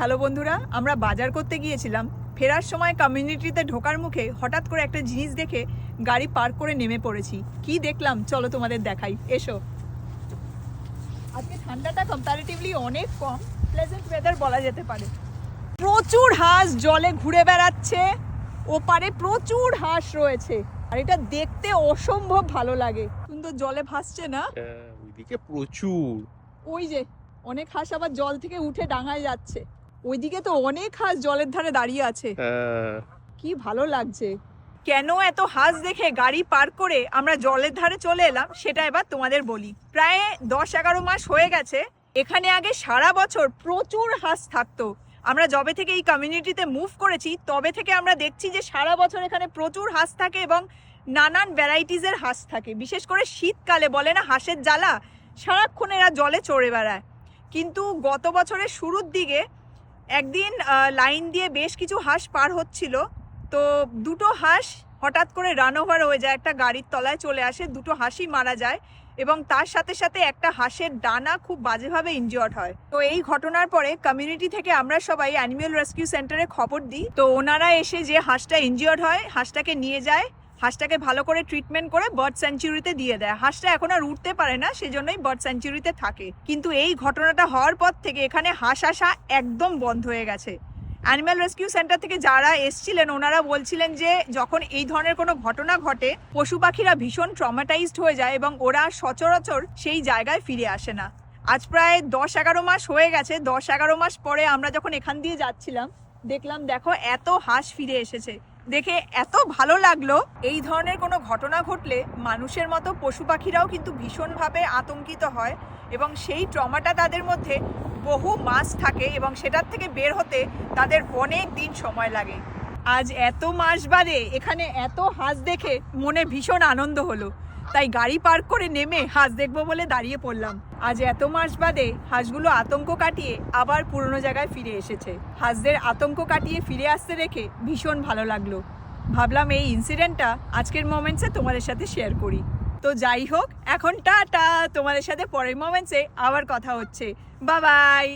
Hello বন্ধুরা আমরা বাজার করতে গিয়েছিলাম। ফেরার সময় কমিউনিটিতে ঢোকার মুখে হঠাৎ করে একটা জিনিস দেখে গাড়ি পার্ক করে নেমে পড়েছি। কি দেখলাম? চলো তোমাদের দেখাই। এসো। আজকে ঠান্ডাটা কম্পারেটিভলি অনেক কম প্লেজেন্ট ওয়েদার বলা যেতে পারে। প্রচুর হাঁস জলে ঘুরে বেড়াচ্ছে। ওপারে প্রচুর হাঁস রয়েছে। আর এটা দেখতে অসম্ভব ভালো লাগে। সুন্দর জলে ভাসছে না? ওইদিকে প্রচুর। ওই যে অনেক হাঁস আবার জল থেকে উঠে ডাঙায় যাচ্ছে। ওইদিকে তো অনেক হাঁস জলের ধারে দাঁড়িয়ে আছে। হ্যাঁ, কি ভালো লাগছে। কেন এত হাঁস দেখে গাড়ি পার করে আমরা জলের ধারে চলে এলাম সেটা এবার তোমাদের বলি। প্রায় দশ এগারো মাস হয়ে গেছে এখানে আগে সারা বছর প্রচুর হাঁস থাকতো। আমরা যবে থেকে এই কমিউনিটিতে মুভ করেছি তবে থেকে আমরা দেখছি যে সারা বছর এখানে প্রচুর হাঁস থাকে এবং নানান ভ্যারাইটিসের হাঁস থাকে। বিশেষ করে শীতকালে বলে না হাঁসের জ্বালা সারাক্ষণ এরা জলে চড়ে বেড়ায়। কিন্তু গত বছরের শুরুর দিকে একদিন লাইন দিয়ে বেশ কিছু হাঁস পার হচ্ছিল। তো দুটো হাঁস হঠাৎ করে রান ওভার হয়ে যায়, একটা গাড়ির তলায় চলে আসে, দুটো হাঁসই মারা যায় এবং তার সাথে সাথে একটা হাঁসের ডানা খুব বাজেভাবে ইনজিওর্ড হয়। তো এই ঘটনার পরে কমিউনিটি থেকে আমরা সবাই অ্যানিমেল রেস্কিউ সেন্টারে খবর দিই। তো ওনারা এসে যে হাঁসটা ইনজিওর্ড হয়, হাঁসটাকে নিয়ে যায় হাঁসটাকে ভালো করে ট্রিটমেন্ট করে বার্ড স্যাঞ্চুরিতে দিয়ে দেয়। হাঁসটা এখন আর উঠতে পারে না, সেজন্যই বার্ড স্যাঞ্চুরিতে থাকে। কিন্তু এই ঘটনাটা হওয়ার পর থেকে এখানে হাঁস আসা একদম বন্ধ হয়ে গেছে। অ্যানিম্যাল রেস্কিউ সেন্টার থেকে যারা এসছিলেন, ওনারা বলছিলেন যে, যখন এই ধরনের কোনো ঘটনা ঘটে, পশু পাখিরা ভীষণ ট্রমাটাইজড হয়ে যায় এবং ওরা সচরাচর সেই জায়গায় ফিরে আসে না। আজ প্রায় দশ এগারো মাস হয়ে গেছে। দশ এগারো মাস পরে আমরা যখন এখান দিয়ে যাচ্ছিলাম, দেখলাম, দেখো, এত হাঁস ফিরে এসেছে। দেখে এত ভালো লাগল। এই ধরনের কোনো ঘটনা ঘটলে মানুষের মতো পশু পাখিরাও কিন্তু ভীষণভাবে আতঙ্কিত হয় এবং সেই ট্রমাটা তাদের মধ্যে বহু মাস থাকে এবং সেটার থেকে বের হতে তাদের অনেক দিন সময় লাগে। আজ এত মাস বাদে এখানে এত হাঁস দেখে মনে ভীষণ আনন্দ হলো। তাই গাড়ি পার্ক করে নেমে হাঁস দেখব বলে দাঁড়িয়ে পড়লাম। আজ এত মাস বাদে হাঁসগুলো আতঙ্ক কাটিয়ে আবার পুরনো জায়গায় ফিরে এসেছে। হাঁসদের আতঙ্ক কাটিয়ে ফিরে আসতে দেখে ভীষণ ভালো লাগল। ভাবলাম এই ইনসিডেন্টটা আজকের মোমেন্টসে তোমাদের সাথে শেয়ার করি। তো যাই হোক, এখন টাটা! তোমাদের সাথে পরের মোমেন্টসে আবার কথা হচ্ছে। বাবাই